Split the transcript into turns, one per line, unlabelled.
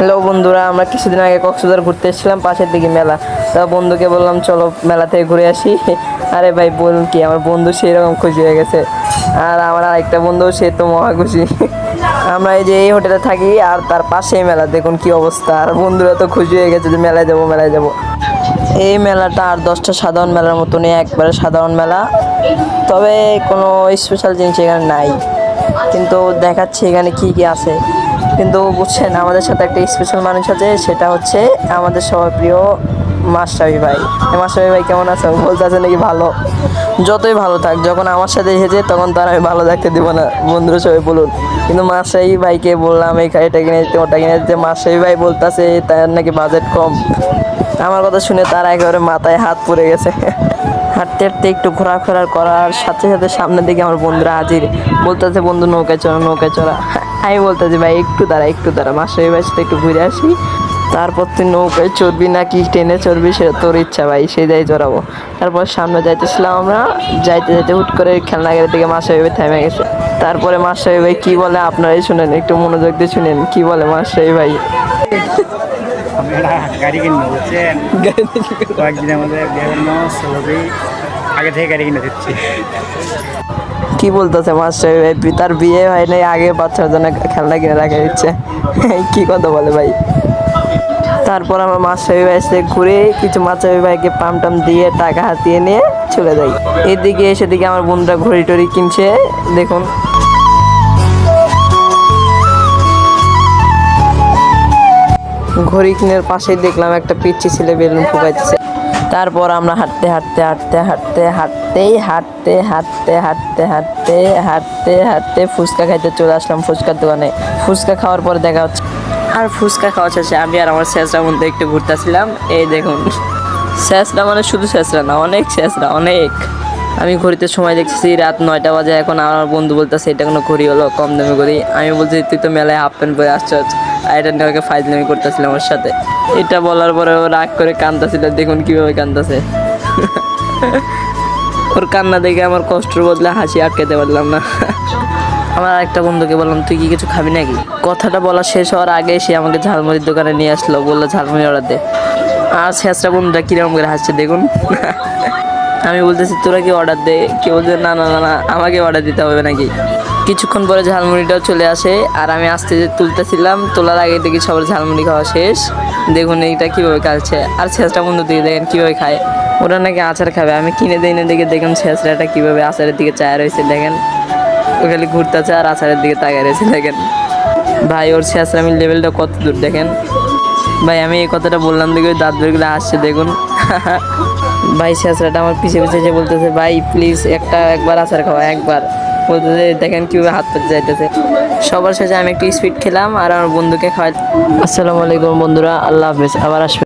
Hello বন্ধুরা, আমরা কিছুদিন আগে কক্সবাজার ঘুরতে এসেছিলাম পাশের দিকে মেলা। তা বন্ধুকে বললাম, চলো মেলা থেকে ঘুরে আসি। আরে ভাই বলুন কি? আমার বন্ধু সেই রকম খুশি হয়ে গেছে। আর আমার আরেকটা বন্ধু, সে তো মহা খুশি। আমরা এই যে এই হোটেলে থাকি আর তার পাশেই মেলা, দেখুন কি অবস্থা। আর বন্ধুরা তো খুশি হয়ে গেছে যে মেলায় যাব মেলায় যাব। এই মেলাটা আর দশটা সাধারণ মেলার মতনই, একবারে সাধারণ মেলা। তবে কোনো স্পেশাল জিনিস এখানে নাই। কিন্তু দেখাচ্ছে এখানে কি কি আছে। কিন্তু বুঝছেন, আমাদের সাথে একটা স্পেশাল মানুষ আছে, সেটা হচ্ছে আমাদের সবার প্রিয় মাস্টাবি ভাই। এই মাস্টাবি ভাই কেমন আছে? বলতে আছে নাকি ভালো? যতই ভালো থাক, যখন আমার সাথে এসেছে, তখন তার আমি ভালো থাকতে দেবো না। বন্ধুরা, সবাই বলুন। কিন্তু মাস্টাবি ভাইকে বললাম, এই এটা কিনে দিতে, ওটা কিনে দিতে। মাস্টাবি ভাই বলতেছে, তার নাকি বাজেট কম। আমার কথা শুনে তার একেবারে মাথায় হাত পড়ে গেছে। হাঁটতে হাঁটতে একটু ঘোরাফেরা করার সাথে সাথে সামনের দিকে আমার বন্ধুরা হাজির। বলতেছে, বন্ধু, নৌকায় চড়া নৌকায় চড়া। আমি বলতেছি ভাই একটু দাঁড়া একটু দাঁড়া মাসের ভাই সাথে একটু ঘুরে আসি। তারপর তুই নৌকায় চড়বি না কি ট্রেনে চড়বি সেটা তোর ইচ্ছা ভাই সেই যাই চড়াবো তারপর সামনে যাইতেছিলাম আমরা যাইতে যাইতে হুট করে খেলনা গেড়ে থেকে মাসা ভাই থেমে গেছে। তারপরে মাসা ভাই কি বলে আপনারাই শুনেন একটু মনোযোগ দিয়ে শুনেন কি বলে মাসা ভাই?
গাড়ি কিনবো বুঝছেন? বিভিন্ন ছবি আগে থেকে গাড়ি কিনে দিচ্ছি।
কি বলতেছে মাস্টার তার বিয়ে হয় নাই, আগে বাচ্চার জন্য খেলনা কিনে রাখা দিচ্ছে। কি কথা বলে ভাই? তারপর আমার মাস্টার ভাই এসে ঘুরে কিছু মাস্টার ভাইকে পাম টাম দিয়ে টাকা হাতিয়ে নিয়ে চলে যাই। এদিকে এসে দিকে আমার বন্ধুরা ঘড়ি টড়ি কিনছে। দেখুন। ঘড়ি কিনের পাশেই দেখলাম একটা পিচ্ছি ছেলে বেলুন ফুকাইতেছে। তারপর আমরা হাঁটতে হাঁটতে হাঁটতে হাঁটতে, হাঁটতেই হাঁটতে হাঁটতে হাঁটতে হাঁটতে হাঁটতে হাঁটতে ফুচকা খাইতে চলে আসলাম ফুচকার দোকানে। ফুচকা খাওয়ার পরে দেখা হচ্ছে আর ফুচকা খাওয়া শেষে আমি আর আমার শেষরার মধ্যে একটু ঘুরতে ঘুরতেছিলাম। এই দেখুন। শেষরা মানে শুধু শেষরা না, অনেক শেষরা, অনেক। আমি ঘড়িতে সময় দেখছি রাত নয়টা বাজে, এখন আমার বন্ধু বলতেছে, এটা কোনো ঘড়ি হলো, কম দামি ঘড়ি। আমি বলছি তুই তো মেলায় হাফ প্যান্ট পরে আসছ এটা ওকে ফাইজলামি করতেছিলাম ওর সাথে। এটা বলার পরে ও রাগ করে কান্দতেছিল দেখুন কীভাবে কান্দতেছে ওর কান্না দেখে আমার কষ্টের বদলে হাসি আটকাতে পারলাম না। আমার একটা বন্ধুকে বললাম, তুই কি কিছু খাবি নাকি? কথাটা বলা শেষ হওয়ার আগে সে আমাকে ঝালমুড়ির দোকানে নিয়ে আসলো, বলল, ঝালমুড়ি অর্ডার দে। আর শেষটা বন্ধুটা কীরকম করে হাসছে, দেখুন। আমি বলতেছি, তোরা কি অর্ডার দে? কেউ বলছে, না না না আমাকে অর্ডার দিতে হবে নাকি? কিছুক্ষণ পরে ঝালমুড়িটাও চলে আসে আর আমি আস্তে যে তুলতেছিলাম, তোলার আগে দেখি সবার ঝালমুড়ি খাওয়া শেষ। দেখুন এইটা কীভাবে কাটছে। আর শেষটা বন্ধু দিকে দেখেন কীভাবে খায়। ওরা নাকি আচার খাবে। আমি কিনে দিই না দেখে দেখুন শেষরাটা কীভাবে আচারের দিকে চায় রয়েছে, দেখেন। ও খালি ঘুরতেছে আর আচারের দিকে তাকায় রয়েছে, দেখেন। ভাই, ওর শেষরামির লেভেলটা কত দূর, দেখেন। ভাই, আমি এই কথাটা বললাম দেখে ওই দাঁত বেরগুলো আসছে, দেখুন। ভাই শেষরাটা আমার পিছে পিছে যে বলতেছে, ভাই প্লিজ একটা একবার আচার খাওয়া, একবার। দেখেন কীভাবে হাত পাতে যাইতেছে। সবার শেষে আমি একটু স্পিড খেলাম আর আমার বন্ধুকে খাওয়াই আসসালামু আলাইকুম বন্ধুরা, আল্লাহ হাফেজ, আবার আসবে।